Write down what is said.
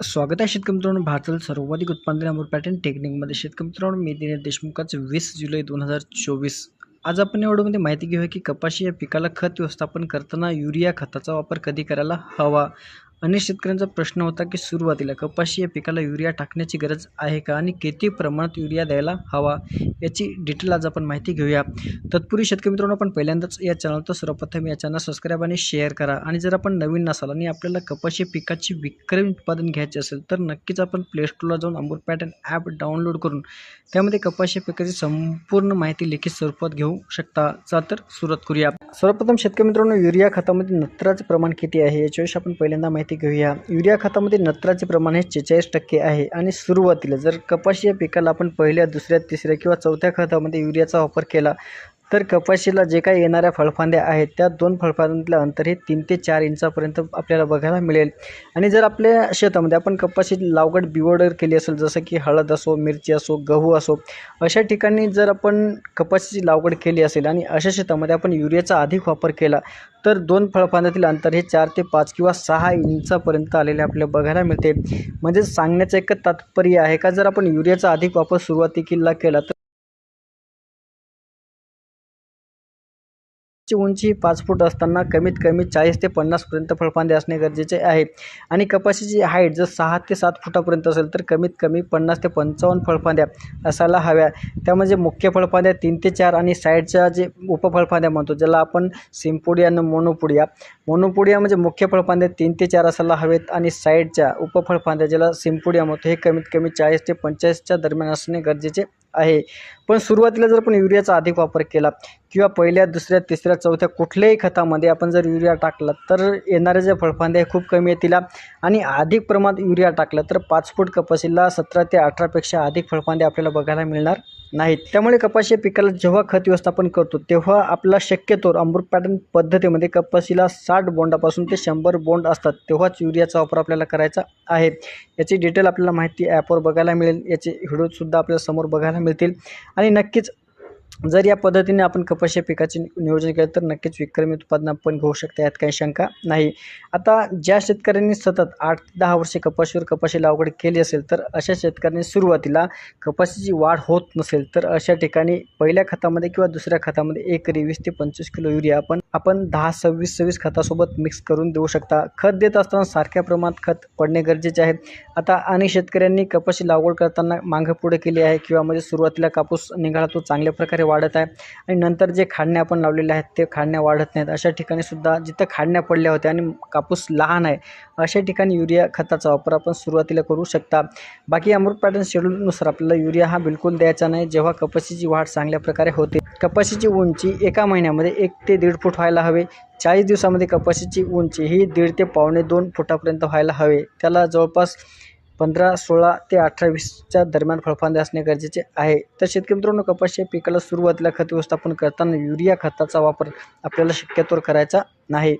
स्वागत आहे शेतकरी मित्रांनो. भारतातील सर्वाधिक उत्पादन अमूल पॅटर्न टेक्निकमध्ये शेतकरी मित्रांनो मी दिनेश देशमुखाचं वीस जुलै दोन हजार चोवीस. आज आपण एवढ्यामध्ये माहिती घेऊया की कपाशी या पिकाला खत व्यवस्थापन करताना युरिया खताचा वापर कधी करायला हवा? अनेक शेतकऱ्यांचा प्रश्न होता की सुरुवातीला कपाशी या पिकाला युरिया टाकण्याची गरज आहे का आणि किती प्रमाणात युरिया द्यायला हवा याची डिटेल आज आपण माहिती घेऊया. तत्पूर्वी शेतकरी मित्रांनो आपण पहिल्यांदाच या चॅनल तर सर्वप्रथम या चॅनल सबस्क्राईब आणि शेअर करा. आणि जर आपण नवीन नसाल आणि आपल्याला कपाशी पिकाची विक्रमी उत्पादन घ्यायचे असेल तर नक्कीच आपण प्ले स्टोरला जाऊन अंबूर पॅटर्न ॲप डाउनलोड करून त्यामध्ये कपाशी पिकाची संपूर्ण माहिती लिखित स्वरूपात घेऊ शकता. चा तर सुरुवात करूया. सर्वप्रथम शेतकरी मित्रांनो युरिया खतामध्ये नत्राचे प्रमाण किती आहे? याच्याविषयी आपण पहिल्यांदा माहिती घेऊया. युरिया खतामध्ये नत्राचे प्रमाण हे शेहेचाळीस टक्के आहे आणि सुरुवातीला जर कपाशी या पिकाला आपण पहिल्या दुसऱ्या तिसऱ्या किंवा चौथ्या खतामध्ये युरियाचा वापर केला तर कपाशीला जे काही येणाऱ्या फळफांद्या आहेत त्या दोन फळफांद्यातलं अंतर हे तीन ते चार इंचापर्यंत आपल्याला बघायला मिळेल. आणि जर आपल्या शेतामध्ये आपण कपाशी लागवड बिवडर केली असेल जसं की हळद असो मिरची असो गहू असो अशा ठिकाणी जर आपण कपाशीची लागवड केली असेल आणि अशा शेतामध्ये आपण युरियाचा अधिक वापर केला तर दोन फळफांद्यातील अंतर हे चार ते पाच किंवा सहा इंचापर्यंत आलेले आपल्याला बघायला मिळते. म्हणजे सांगण्याचं एक तात्पर्य आहे का जर आपण युरियाचा अधिक वापर सुरुवाती केला तर ची उंची पाच फूट असताना कमीत कमी चाळीस ते पन्नासपर्यंत फळफांदे असणे गरजेचे आहे. आणि कपाशीची हाईट जर सहा ते सात फुटापर्यंत असेल तर कमीत कमी पन्नास ते पंचावन्न फळफांद्या असायला हव्या. त्यामध्ये मुख्य फळफांद्या तीन ते चार आणि साईडच्या जे उपफळफांद्या म्हणतो ज्याला आपण सिम्पोडिया आणि मोनोपोडिया. मोनोपोडिया म्हणजे मुख्य फळफांद्या तीन ते चार असायला हवेत आणि साईडच्या उपफळफांद्या ज्याला सिम्पोडिया म्हणतो हे कमीत कमी चाळीस ते पंचेचाळीसच्या दरम्यान असणे गरजेचे आहे. पण सुरुवातीला जर आपण युरियाचा अधिक वापर केला किंवा पहिल्या दुसऱ्या तिसऱ्या चौथ्या कुठल्याही खतामध्ये आपण जर युरिया टाकला तर येणारे ज्या फळफांद्या खूप कमी येतील आणि अधिक प्रमाणात युरिया टाकलं तर पाच फूट कपाशीला सतरा ते अठरापेक्षा अधिक फळफांद्या आपल्याला बघायला मिळणार. नाहीत. त्यामुळे कपाशी पिकाला जेव्हा खत व्यवस्थापन करतो तेव्हा आपला शक्यतो अमृत पॅटर्न पद्धतीमध्ये कपाशीला साठ बोंडापासून ते शंभर बोंड असतात तेव्हाच युरियाचा वापर आपल्याला करायचा आहे. याची डिटेल आपल्याला माहिती ॲपवर बघायला मिळेल. याचे व्हिडिओसुद्धा आपल्यासमोर बघायला मिळतील. आणि नक्कीच जर या पद्धतीने आपण कपाशी पिकाचे नियोजन केलं तर नक्कीच विक्रमी उत्पादन आपण घेऊ शकता यात काही शंका नाही. आता ज्या शेतकऱ्यांनी सतत आठ ते दहा वर्षे कपाशीवर कपाशी लागवड केली असेल तर अशा शेतकऱ्यांनी सुरुवातीला कपाशीची वाढ होत नसेल तर अशा ठिकाणी पहिल्या खतामध्ये किंवा दुसऱ्या खतामध्ये एकरी वीस ते पंचवीस किलो युरिया आपण आपण दहा सव्वीस सव्वीस खतासोबत मिक्स करून देऊ शकता. खत देत असताना सारख्या प्रमाणात खत पडणे गरजेचे आहे. आता अनेक शेतकऱ्यांनी कपाशी लागवड करताना मागं पुढे केली आहे किंवा म्हणजे सुरुवातीला कापूस निघाला तो चांगल्या प्रकारे वाढत आहे आणि नंतर जे खाडण्या आपण लावलेल्या आहेत ते खाडण्या वाढत नाहीत. अशा ठिकाणी सुद्धा जिथं खाडण्या पडल्या होत्या आणि कापूस लहान आहे अशा ठिकाणी युरिया खताचा वापर आपण सुरुवातीला करू शकता. बाकी अमृत पॅटर्न शेड्यूलनुसार आपल्याला युरिया हा बिलकुल द्यायचा नाही. जेव्हा कपाशीची वाढ चांगल्या प्रकारे होते कपाशीची उंची एका महिन्यामध्ये एक ते दीड फूट व्हायला हवे. चाळीस दिवसामध्ये कपाशीची उंची ही दीड ते पावणे दोन फुटापर्यंत व्हायला हवे. त्याला जवळपास पंधरा सोळा ते अठरावीसच्या दरम्यान फळफांदे असणे गरजेचे आहे. तर शेतकरी मित्रांनो कपाशी पिकाला सुरुवातीला खत व्यवस्थापन करताना युरिया खताचा वापर आपल्याला शक्यतोवर करायचा नाही.